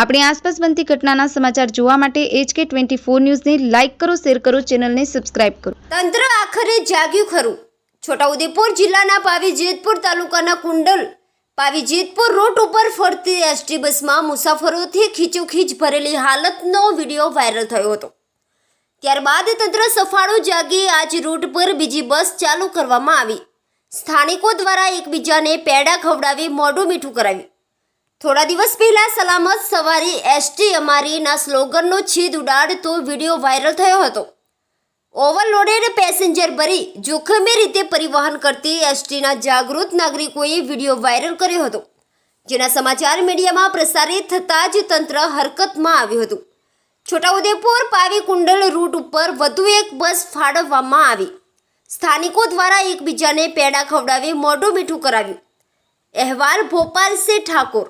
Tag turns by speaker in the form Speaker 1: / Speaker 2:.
Speaker 1: આપણી આસપાસ બનતી ઘટનાના સમાચાર જોવા માટે એચકે ટ્વેન્ટી ફોર ન્યૂઝને લાઇક કરો, શેર કરો, ચેનલને સબસ્ક્રાઇબ કરો.
Speaker 2: તંત્ર આખરે જાગ્યું ખરું. છોટાઉદેપુર જિલ્લાના પાવી જેતપુર તાલુકાના કુંડલ પાવી જેતપુર રોડ ઉપર ફરતી એસટી બસમાં મુસાફરોથી ખીચોખીચ ભરેલી હાલતનો વીડિયો વાયરલ થયો હતો. ત્યારબાદ તંત્ર સફાળો જાગી આજ રૂટ પર બીજી બસ ચાલુ કરવામાં આવી. સ્થાનિકો દ્વારા એકબીજાને પેડા ખવડાવી મોઢું મીઠું કરાવ્યું. થોડા દિવસ પહેલા સલામત સવારી એસટી અમારીના સ્લોગનનો છેદ ઉડાડતો વીડિયો વાયરલ થયો હતો. ઓવરલોડેડ પેસેન્જર ભરી જોખમી રીતે પરિવહન કરતી એસટીના જાગૃત નાગરિકોએ વીડિયો વાયરલ કર્યો હતો, જેના સમાચાર મીડિયામાં પ્રસારિત થતાં જ તંત્ર હરકતમાં આવ્યું હતું. છોટાઉદેપુર પાવી કુંડલ રૂટ ઉપર વધુ એક બસ ફાળવવામાં આવી. સ્થાનિકો દ્વારા એકબીજાને પેડા ખવડાવી મોઢું મીઠું કરાવ્યું. અહેવાલ ભોપાલ સે ઠાકોર.